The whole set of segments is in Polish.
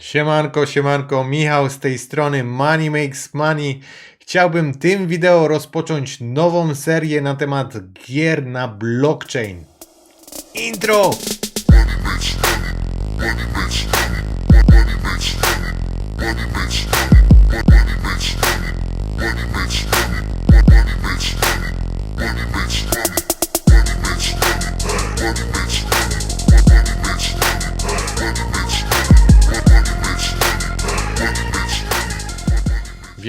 Siemanko, siemanko, Michał z tej strony Money Makes Money. Chciałbym tym wideo rozpocząć nową serię na temat gier na blockchain. Intro!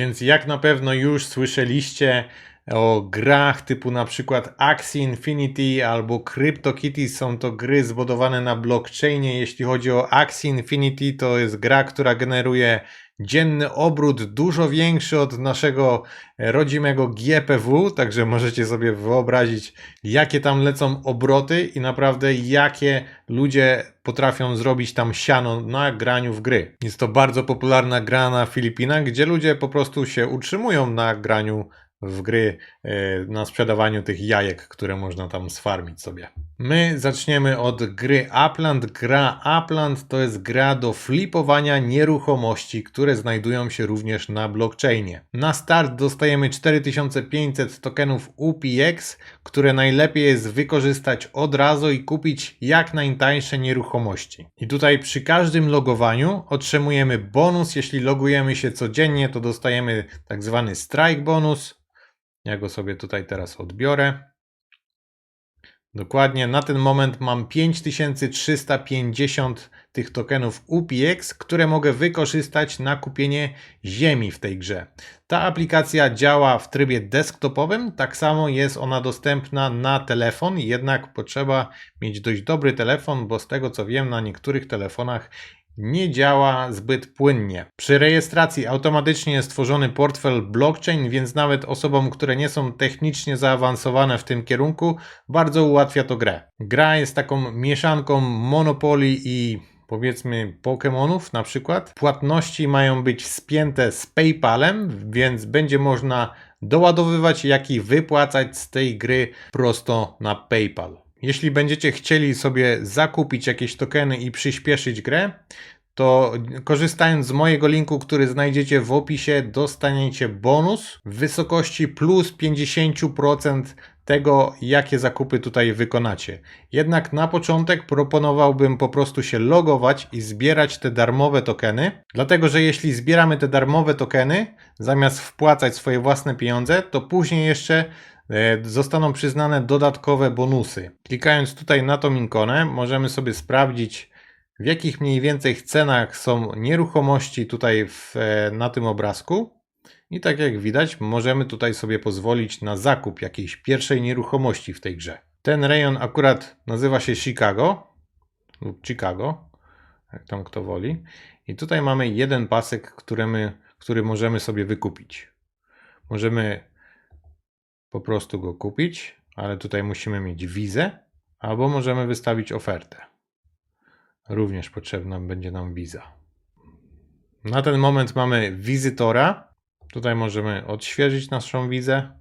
Więc jak na pewno już słyszeliście o grach typu na przykład Axie Infinity albo CryptoKitties, są to gry zbudowane na blockchainie. Jeśli chodzi o Axie Infinity, to jest gra, która generuje dzienny obrót dużo większy od naszego rodzimego GPW, także możecie sobie wyobrazić, jakie tam lecą obroty i naprawdę jakie ludzie potrafią zrobić tam siano na graniu w gry. Jest to bardzo popularna gra na Filipinach, gdzie ludzie po prostu się utrzymują na graniu w gry, e, na sprzedawaniu tych jajek, które można tam sfarmić sobie. My zaczniemy od gry Upland. Gra Upland to jest gra do flipowania nieruchomości, które znajdują się również na blockchainie. Na start dostajemy 4500 tokenów UPX, które najlepiej jest wykorzystać od razu i kupić jak najtańsze nieruchomości. I tutaj przy każdym logowaniu otrzymujemy bonus. Jeśli logujemy się codziennie, to dostajemy tak zwany strike bonus. Ja go sobie tutaj teraz odbiorę. Dokładnie, na ten moment mam 5350 tych tokenów UPX, które mogę wykorzystać na kupienie ziemi w tej grze. Ta aplikacja działa w trybie desktopowym, tak samo jest ona dostępna na telefon, jednak potrzeba mieć dość dobry telefon, bo z tego co wiem, na niektórych telefonach nie działa zbyt płynnie. Przy rejestracji automatycznie jest tworzony portfel blockchain, więc nawet osobom, które nie są technicznie zaawansowane w tym kierunku, bardzo ułatwia to grę. Gra jest taką mieszanką Monopoly i powiedzmy Pokémonów na przykład. Płatności mają być spięte z PayPalem, więc będzie można doładowywać jak i wypłacać z tej gry prosto na PayPal. Jeśli będziecie chcieli sobie zakupić jakieś tokeny i przyspieszyć grę, to korzystając z mojego linku, który znajdziecie w opisie, dostaniecie bonus w wysokości plus 50% tego, jakie zakupy tutaj wykonacie. Jednak na początek proponowałbym po prostu się logować i zbierać te darmowe tokeny, dlatego że jeśli zbieramy te darmowe tokeny, zamiast wpłacać swoje własne pieniądze, to później jeszcze e, zostaną przyznane dodatkowe bonusy. Klikając tutaj na tą ikonę, możemy sobie sprawdzić, w jakich mniej więcej cenach są nieruchomości tutaj w, e, na tym obrazku. I tak jak widać, możemy tutaj sobie pozwolić na zakup jakiejś pierwszej nieruchomości w tej grze. Ten rejon akurat nazywa się Chicago lub Chicago, jak tam kto woli. I tutaj mamy jeden pasek, który, my, który możemy sobie wykupić. Możemy po prostu go kupić, ale tutaj musimy mieć wizę, albo możemy wystawić ofertę. Również potrzebna będzie nam wiza. Na ten moment mamy wizytora. Tutaj możemy odświeżyć naszą wizę,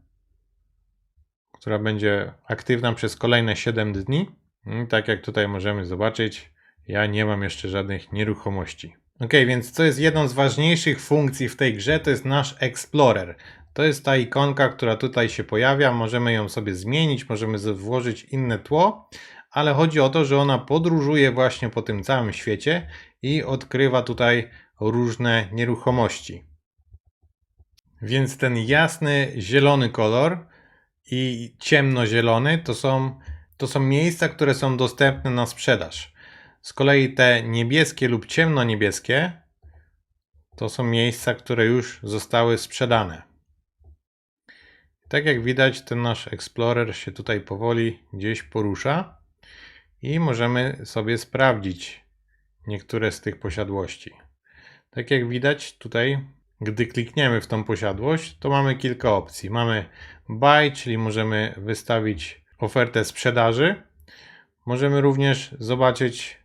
która będzie aktywna przez kolejne 7 dni. I tak jak tutaj możemy zobaczyć, ja nie mam jeszcze żadnych nieruchomości. Ok, więc co jest jedną z ważniejszych funkcji w tej grze, to jest nasz Explorer. To jest ta ikonka, która tutaj się pojawia. Możemy ją sobie zmienić, możemy włożyć inne tło, ale chodzi o to, że ona podróżuje właśnie po tym całym świecie i odkrywa tutaj różne nieruchomości. Więc ten jasny zielony kolor i ciemnozielony to są, to są miejsca, które są dostępne na sprzedaż. Z kolei te niebieskie lub ciemnoniebieskie to są miejsca, które już zostały sprzedane. Tak jak widać, ten nasz Explorer się tutaj powoli gdzieś porusza i możemy sobie sprawdzić niektóre z tych posiadłości. Tak jak widać tutaj, gdy klikniemy w tą posiadłość, to mamy kilka opcji. Mamy buy, czyli możemy wystawić ofertę sprzedaży. Możemy również zobaczyć,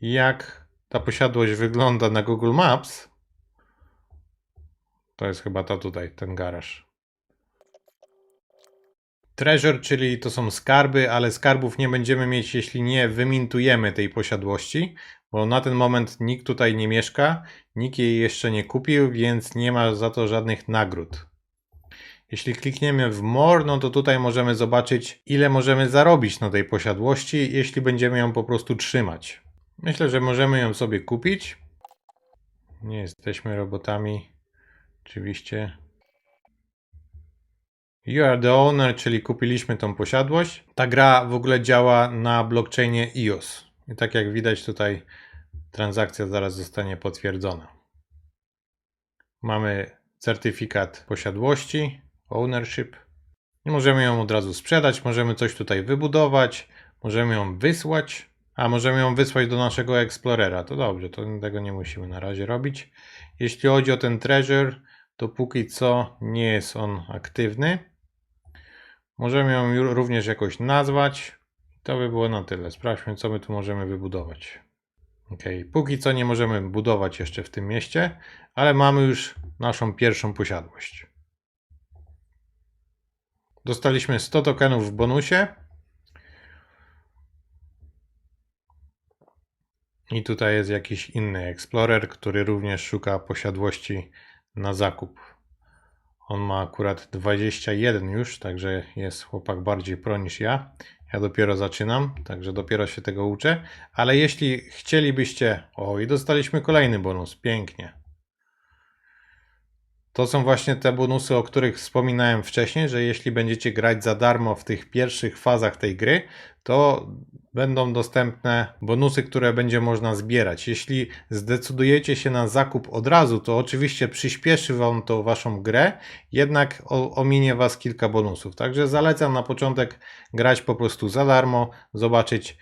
jak ta posiadłość wygląda na Google Maps. To jest chyba ta tutaj, ten garaż. Treasure, czyli to są skarby, ale skarbów nie będziemy mieć, jeśli nie wymintujemy tej posiadłości. Bo na ten moment nikt tutaj nie mieszka, nikt jej jeszcze nie kupił, więc nie ma za to żadnych nagród. Jeśli klikniemy w More, no to tutaj możemy zobaczyć, ile możemy zarobić na tej posiadłości, jeśli będziemy ją po prostu trzymać. Myślę, że możemy ją sobie kupić. Nie jesteśmy robotami, oczywiście. You are the owner, czyli kupiliśmy tą posiadłość. Ta gra w ogóle działa na blockchainie EOS. I tak jak widać tutaj transakcja zaraz zostanie potwierdzona. Mamy certyfikat posiadłości, ownership. I możemy ją od razu sprzedać, możemy coś tutaj wybudować, możemy ją wysłać, a możemy ją wysłać do naszego Explorera. To dobrze, to tego nie musimy na razie robić. Jeśli chodzi o ten treasure, to póki co nie jest on aktywny. Możemy ją również jakoś nazwać. To by było na tyle. Sprawdźmy, co my tu możemy wybudować. Ok, póki co nie możemy budować jeszcze w tym mieście, ale mamy już naszą pierwszą posiadłość. Dostaliśmy 100 tokenów w bonusie. I tutaj jest jakiś inny Explorer, który również szuka posiadłości na zakup. On ma akurat 21 już, także jest chłopak bardziej pro niż ja. Ja dopiero zaczynam, także dopiero się tego uczę. Ale jeśli chcielibyście. O, i dostaliśmy kolejny bonus. Pięknie. To są właśnie te bonusy, o których wspominałem wcześniej, że jeśli będziecie grać za darmo w tych pierwszych fazach tej gry, to będą dostępne bonusy, które będzie można zbierać. Jeśli zdecydujecie się na zakup od razu, to oczywiście przyspieszy Wam to Waszą grę, jednak ominie Was kilka bonusów. Także zalecam na początek grać po prostu za darmo, zobaczyć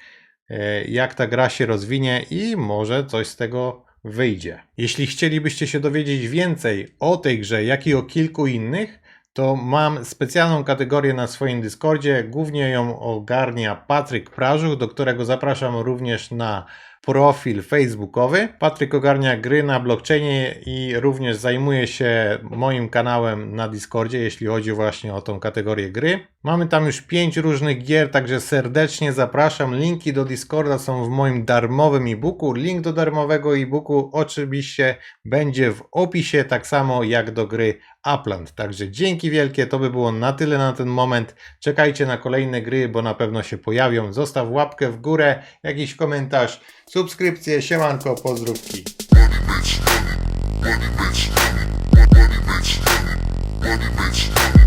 e, jak ta gra się rozwinie i może coś z tego wyjdzie. Jeśli chcielibyście się dowiedzieć więcej o tej grze, jak i o kilku innych, to mam specjalną kategorię na swoim Discordzie. Głównie ją ogarnia Patryk Prażuch, do którego zapraszam również na profil facebookowy. Patryk ogarnia gry na blockchainie i również zajmuje się moim kanałem na Discordzie, jeśli chodzi właśnie o tą kategorię gry. Mamy tam już pięć różnych gier, także serdecznie zapraszam. Linki do Discorda są w moim darmowym e-booku. Link do darmowego e-booku oczywiście będzie w opisie, tak samo jak do gry Upland. Także dzięki wielkie, to by było na tyle na ten moment. Czekajcie na kolejne gry, bo na pewno się pojawią. Zostaw łapkę w górę, jakiś komentarz, subskrypcję, siemanko, pozdrówki. Money